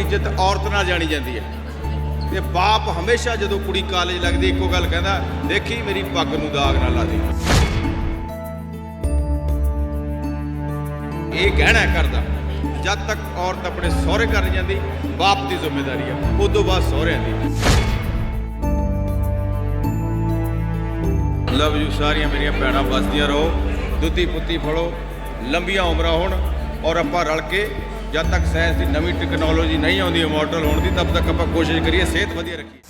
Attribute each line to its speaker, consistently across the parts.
Speaker 1: ਦੀ ਇੱਜ਼ਤ ਔਰਤ ਨਾਲ ਜਾਣੀ ਜਾਂਦੀ ਹੈ। ਤੇ ਬਾਪ ਹਮੇਸ਼ਾ ਜਦੋਂ ਕੁੜੀ ਕਾਲਜ ਲੱਗਦੀ, ਇੱਕੋ ਗੱਲ ਕਹਿੰਦਾ, ਦੇਖੀ ਮੇਰੀ ਪੱਗ ਨੂੰ ਦਾਗ ਨਾ ਲਾ ਦੇ। ਇਹ ਗਹਿਣਾ ਕਰਦਾ, ਜਦ ਤੱਕ ਔਰਤ ਆਪਣੇ ਸਹੁਰੇ ਘਰ ਨਹੀਂ ਜਾਂਦੀ, ਬਾਪ ਦੀ ਜ਼ਿੰਮੇਵਾਰੀ ਹੈ ਤੋਂ ਬਾਅਦ ਸਹੁਰਿਆਂ ਦੀ। ਲਵ ਯੂ ਸਾਰੀਆਂ ਮੇਰੀਆਂ ਭੈਣਾਂ, ਵਸਦੀਆਂ ਰਹੋ ਦੁੱਧੀ ਪੁੱਤੀ ਫੜੋ, ਲੰਬੀਆਂ ਉਮਰਾਂ ਹੋਣ ਔਰ ਆਪਾਂ ਰਲ ਕੇ ਜਦ ਤੱਕ ਸਾਇੰਸ ਦੀ ਨਵੀਂ ਟੈਕਨੋਲੋਜੀ ਨਹੀਂ ਆਉਂਦੀ ਇਮੋਰਟਲ ਹੋਣ ਦੀ ਤਦ ਤੱਕ ਆਪਾਂ ਕੋਸ਼ਿਸ਼ ਕਰੀਏ ਸਿਹਤ ਵਧੀਆ ਰੱਖੀਏ।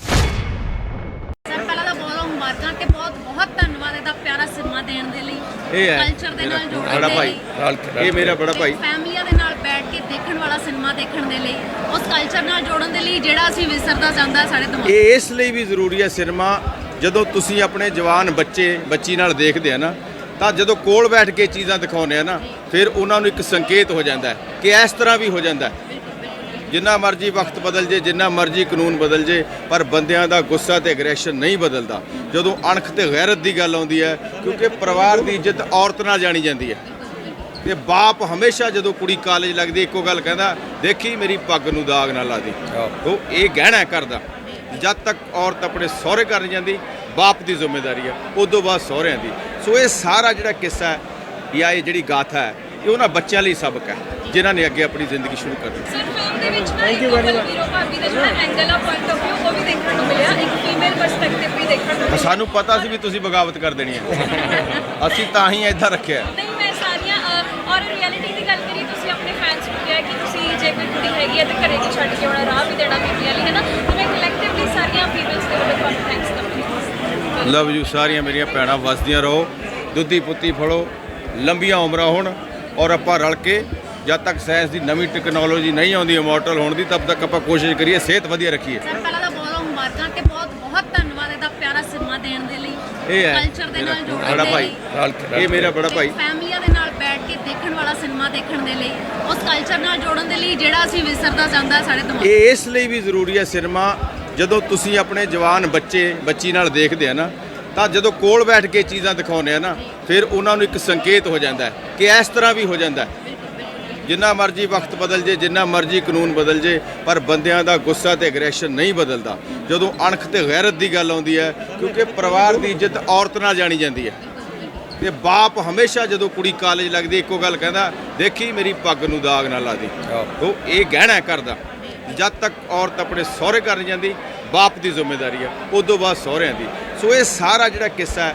Speaker 2: ਸਰ ਪਹਿਲਾਂ ਤਾਂ ਬਹੁਤ ਮੁਬਾਰਕਾਂ ਤੇ ਬਹੁਤ ਬਹੁਤ ਧੰਨਵਾਦ ਇਹਦਾ ਪਿਆਰਾ ਸਿਨੇਮਾ ਦੇਣ ਦੇ ਲਈ
Speaker 1: ਇਹ ਹੈ
Speaker 2: ਕਲਚਰ ਦੇ ਨਾਲ ਜੁੜਨ
Speaker 1: ਬੜਾ
Speaker 2: ਦੇ ਲਈ
Speaker 1: ਇਹ ਮੇਰਾ ਬੜਾ ਭਾਈ।
Speaker 2: ਫੈਮਲੀਆਂ ਦੇ ਨਾਲ ਬੈਠ ਕੇ ਦੇਖਣ ਵਾਲਾ ਸਿਨੇਮਾ ਦੇਖਣ ਦੇ ਲਈ ਉਸ ਕਲਚਰ ਨਾਲ ਜੋੜਨ ਦੇ ਲਈ ਜਿਹੜਾ ਅਸੀਂ ਵਿਸਰਦਾ ਜਾਂਦਾ ਸਾਡੇ ਦਿਮਾਗ
Speaker 1: ਇਹ ਇਸ ਲਈ ਵੀ ਜ਼ਰੂਰੀ ਹੈ ਸਿਨੇਮਾ ਜਦੋਂ ਤੁਸੀਂ ਆਪਣੇ ਜਵਾਨ ਬੱਚੇ ਬੱਚੀ ਨਾਲ ਦੇਖਦੇ ਆ ਨਾ ਤਾਂ ਜਦੋਂ ਕੋਲ ਬੈਠ ਕੇ ਚੀਜ਼ਾਂ ਦਿਖਾਉਂਦੇ ਆ ਨਾ ਫਿਰ ਉਹਨਾਂ ਨੂੰ ਇੱਕ ਸੰਕੇਤ ਹੋ ਜਾਂਦਾ ਕਿ ਇਸ ਤਰ੍ਹਾਂ ਵੀ ਹੋ ਜਾਂਦਾ ਜਿੰਨਾ ਮਰਜ਼ੀ ਵਕਤ ਬਦਲ ਜੇ ਜਿੰਨਾ ਮਰਜ਼ੀ ਕਾਨੂੰਨ ਬਦਲ ਜੇ ਪਰ ਬੰਦਿਆਂ ਦਾ ਗੁੱਸਾ ਤੇ ਐਗਰੈਸ਼ਨ ਨਹੀਂ ਬਦਲਦਾ। ਜਦੋਂ ਅਣਖ ਤੇ ਗੈਰਤ ਦੀ ਗੱਲ ਆਉਂਦੀ ਹੈ ਕਿਉਂਕਿ ਪਰਿਵਾਰ ਦੀ ਇੱਜ਼ਤ ਔਰਤ ਨਾਲ ਜਾਣੀ ਜਾਂਦੀ ਹੈ। ਤੇ ਬਾਪ ਹਮੇਸ਼ਾ ਜਦੋਂ ਕੁੜੀ ਕਾਲਜ ਲੱਗਦੀ ਇੱਕੋ ਗੱਲ ਕਹਿੰਦਾ ਦੇਖੀ ਮੇਰੀ ਪੱਗ ਨੂੰ ਦਾਗ ਨਾ ਲਾ ਦੇ। ਉਹ ਇਹ ਗਹਿਣਾ ਕਰਦਾ ਜਦ ਤੱਕ ਔਰਤ ਆਪਣੇ ਸਹੁਰੇ ਘਰ ਨਹੀਂ ਜਾਂਦੀ ਬਾਪ ਦੀ ਜ਼ਿੰਮੇਵਾਰੀ ਹੈ। ਉਦੋਂ ਬਾਅਦ ਸਹੁਰਿਆਂ ਦੀ। ਸੋ ਇਹ ਸਾਰਾ ਜਿਹੜਾ ਕਿੱਸਾ ਹੈ ਜਾਂ ਇਹ ਜਿਹੜੀ ਗਾਥਾ ਹੈ ਇਹ ਉਹਨਾਂ ਬੱਚਿਆਂ ਲਈ ਸਬਕ ਹੈ ਜਿਨ੍ਹਾਂ ਨੇ ਅੱਗੇ ਆਪਣੀ ਜ਼ਿੰਦਗੀ ਸ਼ੁਰੂ ਕਰਨੀ
Speaker 3: ਸਰ ਫਿਲਮ ਦੇ ਵਿੱਚ ਨਾ ਇੱਕ ਵੀਰੋ ਭਾਬੀ ਦਾ ਜਿਹੜਾ ਐਂਗਲ ਆ ਪੁਆਇੰਟ ਆਫ ਉਹ ਵੀ ਦੇਖਣ ਨੂੰ ਮਿਲਿਆ। ਇੱਕ ਫੀਮੇਲ ਪਰਸਪੈਕਟਿਵ ਵੀ ਦੇਖਣ ਨੂੰ ਮਿਲਿਆ।
Speaker 1: ਸਾਨੂੰ ਪਤਾ ਸੀ ਵੀ ਤੁਸੀਂ ਬਗਾਵਤ ਕਰ ਦੇਣੀ ਹੈ। ਅਸੀਂ ਤਾਂ ਹੀ ਐਦਾਂ ਰੱਖਿਆ
Speaker 3: ਨਹੀਂ ਮੈਂ ਸਾਰੀਆਂ ਔਰ ਰਿਐਲਿਟੀ ਦੀ ਗੱਲ ਕਰੀ ਤੁਸੀਂ ਆਪਣੇ ਫੈਨਸ ਨੂੰ ਕਿਹਾ ਕਿ ਤੁਸੀਂ ਜੇ ਕੋਈ ਕੁੜੀ ਹੈਗੀ ਹੈ ਤੇ ਘਰੇ ਨਹੀਂ ਛੱਡ ਕੇ ਆਉਣਾ ਰਾਹ ਵੀ ਦੇਣਾ ਬੀਬੀਆਂ ਲਈ ਹੈ ਨਾ ਤੇ ਮੈਂ ਕਲੈਕਟਿਵਲੀ ਸਾਰੀਆਂ ਫੀਮੇਲਸ ਦੇ ਵੱਲੋਂ ਤੁਹਾਨੂੰ ਥੈਂਕਸ ਕਰਦੀ ਹਾਂ
Speaker 1: ਲਵ ਯੂ ਸਾਰੀਆਂ ਮੇਰੀਆਂ ਭੈਣਾਂ ਵਸਦੀਆਂ ਰਹੋ ਦੁੱਧੀ ਪੁੱਤੀ ਫੜੋ ਲੰਬੀਆਂ ਉਮਰਾਂ ਹੋਣ ਔਰ ਆਪਾਂ ਰਲ ਕੇ ਜਦ ਤੱਕ ਸਾਇੰਸ ਦੀ ਨਵੀਂ ਟੈਕਨੋਲੋਜੀ ਨਹੀਂ ਆਉਂਦੀ ਇਮੋਰਟਲ ਹੋਣ ਦੀ ਤਦ ਤੱਕ ਆਪਾਂ ਕੋਸ਼ਿਸ਼ ਕਰੀਏ ਸਿਹਤ ਵਧੀਆ ਰੱਖੀਏ।
Speaker 2: ਸਰ ਪਹਿਲਾਂ ਤਾਂ ਬਹੁਤ ਮੁਬਾਰਕਾਂ ਤੇ ਬਹੁਤ ਬਹੁਤ ਧੰਨਵਾਦ ਇਹਦਾ ਪਿਆਰਾ ਸਿਨੇਮਾ ਦੇਣ ਦੇ ਲਈ।
Speaker 1: ਇਹ ਹੈ
Speaker 2: ਕਲਚਰ ਦੇ
Speaker 1: ਮੇਰਾ
Speaker 2: ਨਾਲ ਜੋੜਨ
Speaker 1: ਬੜਾ
Speaker 2: ਦੇ
Speaker 1: ਭਾਈ।
Speaker 2: ਲਈ।
Speaker 1: ਇਹ ਮੇਰਾ ਬੜਾ ਭਾਈ।
Speaker 2: ਫੈਮਲੀਆਂ ਦੇ ਨਾਲ ਬੈਠ ਕੇ ਦੇਖਣ ਵਾਲਾ ਸਿਨੇਮਾ ਦੇਖਣ ਦੇ ਲਈ ਉਸ ਕਲਚਰ ਨਾਲ ਜੋੜਨ ਦੇ ਲਈ ਜਿਹੜਾ ਅਸੀਂ ਵਿਸਰਦਾ ਜਾਂਦਾ ਸਾਡੇ ਦਿਮਾਗ
Speaker 1: ਇਹ ਇਸ ਲਈ ਵੀ ਜ਼ਰੂਰੀ ਹੈ ਸਿਨੇਮਾ ਜਦੋਂ ਤੁਸੀਂ ਆਪਣੇ ਜਵਾਨ ਬੱਚੇ ਬੱਚੀ ਨਾਲ ਦੇਖਦੇ ਆ ਨਾ ਤਾਂ ਜਦੋਂ ਕੋਲ ਬੈਠ ਕੇ ਚੀਜ਼ਾਂ ਦਿਖਾਉਂਦੇ ਆ ਨਾ ਫਿਰ ਉਹਨਾਂ ਨੂੰ ਇੱਕ ਸੰਕੇਤ ਹੋ ਜਾਂਦਾ ਕਿ ਇਸ ਤਰ੍ਹਾਂ ਵੀ ਹੋ ਜਾਂਦਾ ਜਿੰਨਾ ਮਰਜ਼ੀ ਵਕਤ ਬਦਲ ਜੇ ਜਿੰਨਾ ਮਰਜ਼ੀ ਕਾਨੂੰਨ ਬਦਲ ਜੇ ਪਰ ਬੰਦਿਆਂ ਦਾ ਗੁੱਸਾ ਤੇ ਐਗਰੈਸ਼ਨ ਨਹੀਂ ਬਦਲਦਾ। ਜਦੋਂ ਅਣਖ ਤੇ ਗੈਰਤ ਦੀ ਗੱਲ ਆਉਂਦੀ ਹੈ ਕਿਉਂਕਿ ਪਰਿਵਾਰ ਦੀ ਇੱਜ਼ਤ ਔਰਤ ਨਾਲ ਜਾਣੀ ਜਾਂਦੀ ਹੈ। ਤੇ ਬਾਪ ਹਮੇਸ਼ਾ ਜਦੋਂ ਕੁੜੀ ਕਾਲਜ ਲੱਗਦੀ ਇੱਕੋ ਗੱਲ ਕਹਿੰਦਾ ਦੇਖੀ ਮੇਰੀ ਪੱਗ ਨੂੰ ਦਾਗ ਨਾ ਲਾ ਦੇ। ਉਹ ਇਹ ਗਹਿਣਾ ਕਰਦਾ ਜਦ ਤੱਕ ਔਰਤ ਆਪਣੇ ਸਹੁਰੇ ਘਰ ਨਹੀਂ ਜਾਂਦੀ ਬਾਪ ਦੀ ਜ਼ਿੰਮੇਵਾਰੀ ਹੈ ਉਦੋਂ ਬਾਅਦ ਸਹੁਰਿਆਂ ਦੀ। ਸੋ ਇਹ ਸਾਰਾ ਜਿਹੜਾ ਕਿੱਸਾ ਹੈ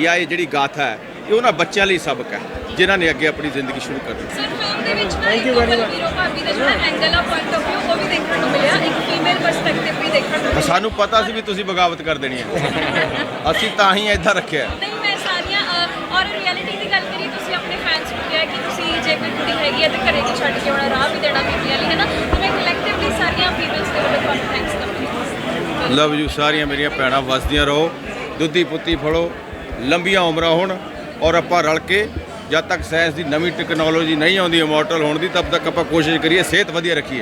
Speaker 1: ਜਾਂ ਇਹ ਜਿਹੜੀ ਗਾਥਾ ਹੈ ਇਹ ਉਹਨਾਂ ਬੱਚਿਆਂ ਲਈ ਸਬਕ ਹੈ ਜਿਨ੍ਹਾਂ ਨੇ ਅੱਗੇ ਆਪਣੀ ਜ਼ਿੰਦਗੀ ਸ਼ੁਰੂ ਕਰਨੀ
Speaker 3: ਸਰ ਫਿਲਮ ਦੇ ਵਿੱਚ ਨਾ ਇੱਕ ਵੀਰੋ ਭਾਬੀ ਦਾ ਜਿਹੜਾ ਐਂਗਲ ਆ ਪੁਆਇੰਟ ਆਫ View ਉਹ ਵੀ ਦੇਖਣ ਨੂੰ ਮਿਲਿਆ। ਇੱਕ ਫੀਮੇਲ ਪਰਸਪੈਕਟਿਵ ਵੀ ਦੇਖਣ ਨੂੰ ਮਿਲਿਆ।
Speaker 1: ਸਾਨੂੰ ਪਤਾ ਸੀ ਵੀ ਤੁਸੀਂ ਬਗਾਵਤ ਕਰ ਦੇਣੀ ਹੈ। ਅਸੀਂ ਤਾਂ ਹੀ ਐਦਾਂ ਰੱਖਿਆ
Speaker 3: ਨਹੀਂ ਮੈਂ ਸਾਰੀਆਂ ਅਹ, ਔਰ ਰਿਐਲਿਟੀ ਦੀ ਗੱਲ ਕਰੀ ਤੁਸੀਂ ਆਪਣੇ ਫੈਨਸ ਨੂੰ ਕਿਹਾ ਕਿ ਤੁਸੀਂ ਜੇ ਕੋਈ ਕੁੜੀ ਹੈਗੀ ਹੈ ਤੇ ਘਰੇ ਨਹੀਂ ਛੱਡ ਕੇ ਆਉਣਾ ਰਾਹ ਵੀ ਦੇਣਾ ਬੀਬੀਆਂ ਲਈ ਹੈ ਨਾ? ਤੇ ਮੈਂ ਕਲੈਕਟਿਵਲੀ ਸਾਰੀਆਂ ਫੀਮੇਲਸ ਦੇ ਵੱਲੋਂ ਤੁਹਾਨੂੰ ਥੈਂਕਸ ਕਰਦੀ
Speaker 1: ਲਵ ਯੂ ਸਾਰੀਆਂ ਮੇਰੀਆਂ ਭੈਣਾਂ, ਵਸਦੀਆਂ ਰਹੋ। ਦੁੱਧੀ ਪੁੱਤੀ ਫੜੋ, ਲੰਬੀਆਂ ਉਮਰਾਂ ਹੋਣ ਔਰ ਆਪਾਂ ਰਲ ਕੇ ਜਦ ਤੱਕ ਸਾਇੰਸ ਦੀ ਨਵੀਂ ਟੈਕਨੋਲੋਜੀ ਨਹੀਂ ਆਉਂਦੀ ਇਮੋਰਟਲ ਹੋਣ ਦੀ, ਤਦ ਤੱਕ ਆਪਾਂ ਕੋਸ਼ਿਸ਼ ਕਰੀਏ, ਸਿਹਤ ਵਧੀਆ ਰੱਖੀਏ।